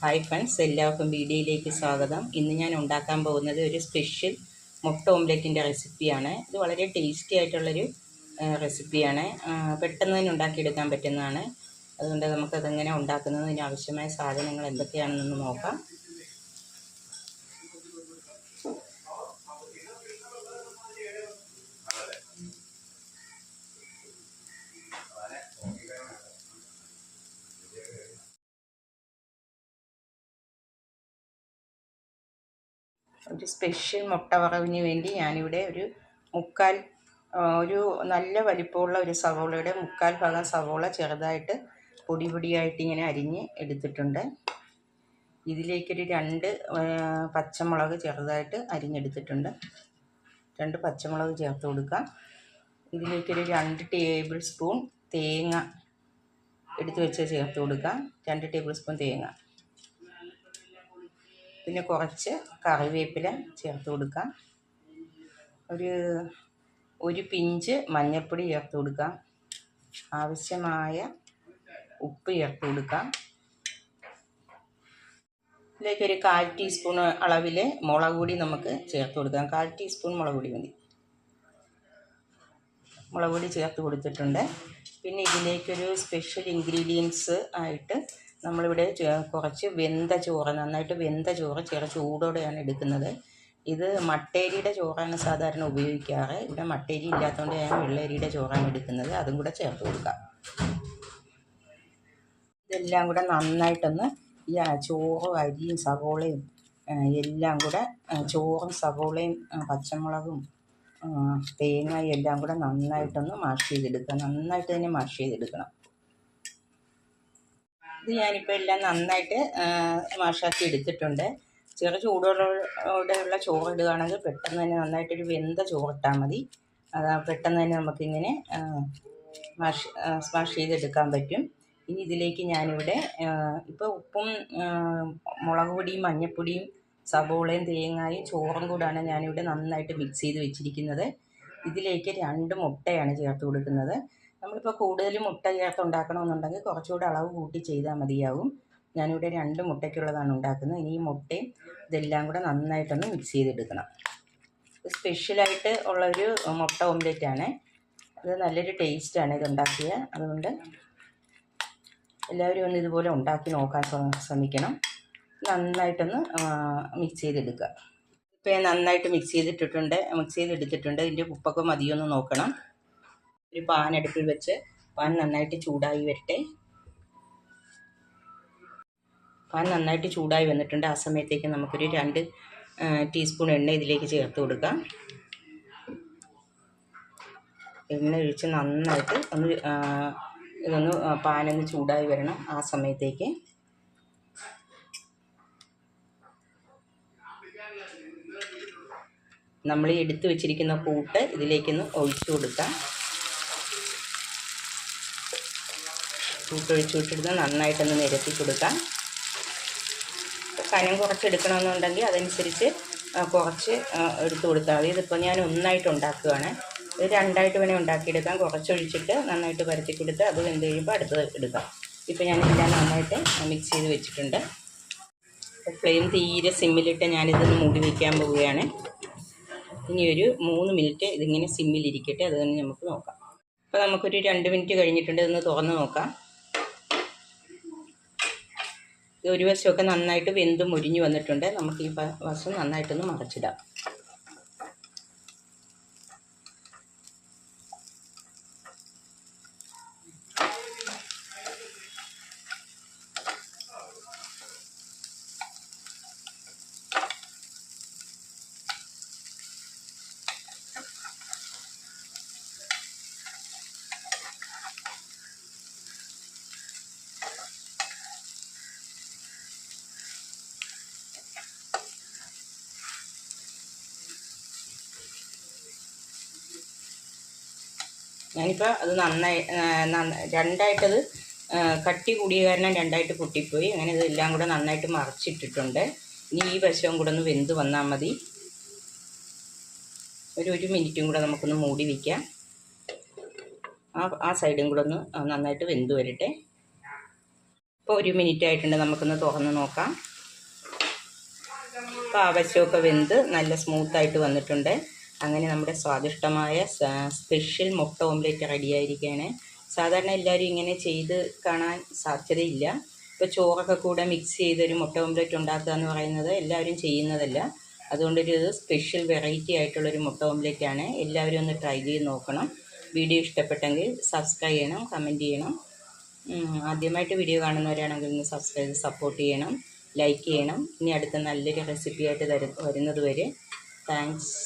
Hi friends എല്ലാവർക്കും വീഡിയോയിലേക്ക് സ്വാഗതം. ഇന്ന് ഞാൻ ഉണ്ടാക്കാൻ പോകുന്നത് ഒരു സ്പെഷ്യൽ മുട്ട ഓംലെറ്റിന്റെ റെസിപ്പിയാണ്. ഇത് വളരെ ടേസ്റ്റി ആയിട്ടുള്ളൊരു റെസിപ്പിയാണ്. പെട്ടെന്ന് തന്നെ ഉണ്ടാക്കിയെടുക്കാൻ പറ്റുന്നതാണ്. അതുകൊണ്ട് നമുക്കതെങ്ങനെ ഉണ്ടാക്കുന്നതിന് ആവശ്യമായ സാധനങ്ങൾ എന്തൊക്കെയാണെന്നൊന്ന് നോക്കാം. ഒരു സ്പെഷ്യൽ മുട്ട വറവിന് വേണ്ടി ഞാനിവിടെ ഒരു മുക്കാൽ ഒരു നല്ല വലിപ്പമുള്ള ഒരു സവോളയുടെ മുക്കാൽ ഭാഗം സവോള ചെറുതായിട്ട് പൊടി പൊടിയായിട്ട് ഇങ്ങനെ അരിഞ്ഞ് എടുത്തിട്ടുണ്ട്. ഇതിലേക്കൊരു രണ്ട് പച്ചമുളക് ചെറുതായിട്ട് അരിഞ്ഞെടുത്തിട്ടുണ്ട്. രണ്ട് പച്ചമുളക് ചേർത്ത് കൊടുക്കാം. ഇതിലേക്കൊരു രണ്ട് ടേബിൾ സ്പൂൺ തേങ്ങ എടുത്തു വെച്ച് ചേർത്ത് കൊടുക്കാം. രണ്ട് ടേബിൾ സ്പൂൺ തേങ്ങ. പിന്നെ കുറച്ച് കറിവേപ്പില ചേർത്ത് കൊടുക്കാം. ഒരു ഒരു പിഞ്ച് മഞ്ഞൾപ്പൊടി ചേർത്ത് കൊടുക്കാം. ആവശ്യമായ ഉപ്പ് ചേർത്ത് കൊടുക്കാം. ഇതിലേക്ക് ഒരു കാൽ ടീസ്പൂൺ അളവിൽ മുളക് പൊടി നമുക്ക് ചേർത്ത് കൊടുക്കാം. കാൽ ടീസ്പൂൺ മുളക് പൊടി മതി. മുളക് പൊടി ചേർത്ത് കൊടുത്തിട്ടുണ്ട്. പിന്നെ ഇതിലേക്കൊരു സ്പെഷ്യൽ ഇൻഗ്രീഡിയൻസ് ആയിട്ട് നമ്മളിവിടെ കുറച്ച് വെന്ത ചോറ് നന്നായിട്ട് വെന്ത ചോറ് ചെറു ചൂടോടെയാണ് എടുക്കുന്നത്. ഇത് മട്ടേരിയുടെ ചോറാണ് സാധാരണ ഉപയോഗിക്കാറ്. ഇവിടെ മട്ടേരി ഇല്ലാത്തതുകൊണ്ട് ഞാൻ വെള്ളരിയുടെ ചോറാണ് എടുക്കുന്നത്. അതും കൂടെ ചേർത്ത് കൊടുക്കാം. ഇതെല്ലാം കൂടെ നന്നായിട്ടൊന്ന് ഈ ചോറും അരിയും സവോളയും എല്ലാം കൂടെ ചോറും സവോളയും പച്ചമുളകും തേങ്ങയും എല്ലാം കൂടെ നന്നായിട്ടൊന്ന് മാഷ് ചെയ്തെടുക്കുക. നന്നായിട്ട് തന്നെ മാഷ് ചെയ്തെടുക്കണം. ഇത് ഞാനിപ്പോൾ എല്ലാം നന്നായിട്ട് മാഷാക്കി എടുത്തിട്ടുണ്ട്. ചെറു ചൂടോടെയുള്ള ചോറ് ഇടുകയാണെങ്കിൽ പെട്ടെന്ന് തന്നെ നന്നായിട്ടൊരു വെന്ത ചോറിട്ടാൽ മതി. അത് പെട്ടെന്ന് തന്നെ നമുക്കിങ്ങനെ സ്മാഷ് സ്മാഷ് ചെയ്തെടുക്കാൻ പറ്റും. ഇനി ഇതിലേക്ക് ഞാനിവിടെ ഇപ്പോൾ ഉപ്പും മുളക് പൊടിയും മഞ്ഞൾപ്പൊടിയും സബോളയും തേങ്ങായും ചോറും കൂടാണ് ഞാനിവിടെ നന്നായിട്ട് മിക്സ് ചെയ്ത് വെച്ചിരിക്കുന്നത്. ഇതിലേക്ക് രണ്ട് മുട്ടയാണ് ചേർത്ത് കൊടുക്കുന്നത്. നമ്മളിപ്പോൾ കൂടുതൽ മുട്ട ചേർത്ത് ഉണ്ടാക്കണമെന്നുണ്ടെങ്കിൽ കുറച്ചുകൂടെ അളവ് കൂട്ടി ചെയ്താൽ മതിയാവും. ഞാനിവിടെ രണ്ട് മുട്ടയ്ക്കുള്ളതാണ് ഉണ്ടാക്കുന്നത്. ഇനി ഈ മുട്ടയും ഇതെല്ലാം കൂടെ നന്നായിട്ടൊന്ന് മിക്സ് ചെയ്തെടുക്കണം. സ്പെഷ്യലായിട്ട് ഉള്ളൊരു മുട്ട ഓംലെറ്റ് ആണ്. അത് നല്ലൊരു ടേസ്റ്റാണ് ഇത് ഉണ്ടാക്കിയ അതുകൊണ്ട് എല്ലാവരും ഒന്ന് ഇതുപോലെ ഉണ്ടാക്കി നോക്കാൻ ശ്രമിക്കണം. നന്നായിട്ടൊന്ന് മിക്സ് ചെയ്തെടുക്കുക. ഇപ്പോൾ ഞാൻ നന്നായിട്ട് മിക്സ് ചെയ്തിട്ടിട്ടുണ്ട്. മിക്സ് ചെയ്തെടുത്തിട്ടുണ്ട്. ഇതിന്റെ ഉപ്പൊക്കെ മതിയൊന്ന് നോക്കണം. ഒരു പാൻ അടുപ്പിൽ വെച്ച് പാൻ നന്നായിട്ട് ചൂടായി വരട്ടെ. പാൻ നന്നായിട്ട് ചൂടായി വന്നിട്ടുണ്ട്. ആ സമയത്തേക്ക് നമുക്കൊരു രണ്ട് ടീസ്പൂൺ എണ്ണ ഇതിലേക്ക് ചേർത്ത് കൊടുക്കാം. എണ്ണ ഒഴിച്ച് നന്നായിട്ട് ഒന്ന് ഇതൊന്ന് പാനൊന്ന് ചൂടായി വരണം ആ സമയത്തേക്ക്. നമ്മൾ എടുത്തു വെച്ചിരിക്കുന്ന കൂട്ട് ഇതിലേക്കൊന്ന് ഒഴിച്ചു കൊടുക്കാം. കൂട്ട് ഒഴിച്ചു വിട്ടിരുന്ന് നന്നായിട്ടൊന്ന് നിരത്തി കൊടുക്കാം. കനം കുറച്ചെടുക്കണമെന്നുണ്ടെങ്കിൽ അതനുസരിച്ച് കുറച്ച് എടുത്ത് കൊടുത്താൽ മതി. ഇതിപ്പോൾ ഞാൻ ഒന്നായിട്ട് ഉണ്ടാക്കുകയാണ്. ഇത് രണ്ടായിട്ട് വേണേൽ ഉണ്ടാക്കിയെടുക്കാം. കുറച്ചൊഴിച്ചിട്ട് നന്നായിട്ട് പരത്തി കൊടുത്ത് അത് വെന്ത് കഴിയുമ്പോൾ അടുത്തത് എടുക്കാം. ഇപ്പോൾ ഞാൻ എല്ലാം നന്നായിട്ട് മിക്സ് ചെയ്ത് വെച്ചിട്ടുണ്ട്. ഫ്ലെയിം തീരെ സിമ്മിലിട്ട് ഞാനിതൊന്ന് മൂടി വയ്ക്കാൻ പോവുകയാണ്. ഇനി ഒരു മൂന്ന് മിനിറ്റ് ഇതിങ്ങനെ സിമ്മിലിരിക്കട്ടെ. അത് തന്നെ നമുക്ക് നോക്കാം. അപ്പോൾ നമുക്കൊരു രണ്ട് മിനിറ്റ് കഴിഞ്ഞിട്ടുണ്ട്. ഇതൊന്ന് തുറന്ന് നോക്കാം. ഒരു വശമൊക്കെ നന്നായിട്ട് വെന്ത് മുരിഞ്ഞു വന്നിട്ടുണ്ട്. നമുക്ക് ഈ വശം നന്നായിട്ടൊന്ന് മറച്ചിടാം. ഞാനിപ്പോൾ അത് നന്നായി ആ, നന്ന- രണ്ടായിട്ടത് ആ, കട്ടി കൂടിയ കാരണം രണ്ടായിട്ട് പൊട്ടിപ്പോയി. അങ്ങനെ ഇതെല്ലാം കൂടെ നന്നായിട്ട് മറച്ചിട്ടിട്ടുണ്ട്. ഇനി ഈ വശവും കൂടെ ഒന്ന് വെന്ത് വന്നാൽ മതി. ഒരു ഒരു മിനിറ്റും കൂടെ നമുക്കൊന്ന് മൂടി വയ്ക്കാം ആ ആ സൈഡും കൂടെ ഒന്ന് നന്നായിട്ട് വെന്ത് വരട്ടെ. ഇപ്പോൾ ഒരു മിനിറ്റ് ആയിട്ടുണ്ട് നമുക്കൊന്ന് തുറന്ന് നോക്കാം. ഇപ്പോൾ വശമൊക്കെ വെന്ത് നല്ല സ്മൂത്തായിട്ട് വന്നിട്ടുണ്ട്. അങ്ങനെ നമ്മുടെ സ്വാദിഷ്ടമായ സ്പെഷ്യൽ മുട്ട ഓംലെറ്റ് റെഡിയായിരിക്കുകയാണ് സാധാരണ എല്ലാവരും ഇങ്ങനെ ചെയ്ത് കാണാൻ സാധ്യതയില്ല. ഇപ്പോൾ ചോറൊക്കെ കൂടെ മിക്സ് ചെയ്തൊരു മുട്ട ഓംലെറ്റ് ഉണ്ടാക്കുക എന്ന് പറയുന്നത് എല്ലാവരും ചെയ്യുന്നതല്ല. അതുകൊണ്ടൊരു സ്പെഷ്യൽ വെറൈറ്റി ആയിട്ടുള്ളൊരു മുട്ട ഓംലെറ്റ് ആണ്. എല്ലാവരും ഒന്ന് ട്രൈ ചെയ്ത് നോക്കണം. വീഡിയോ ഇഷ്ടപ്പെട്ടെങ്കിൽ സബ്സ്ക്രൈബ് ചെയ്യണം കമന്റ് ചെയ്യണം. ആദ്യമായിട്ട് വീഡിയോ കാണുന്നവരാണെങ്കിൽ ഒന്ന് സബ്സ്ക്രൈബ് സപ്പോർട്ട് ചെയ്യണം ലൈക്ക് ചെയ്യണം. ഇനി അടുത്ത നല്ലൊരു റെസിപ്പി ആയിട്ട് വരുന്നത് വരെ. താങ്ക്സ്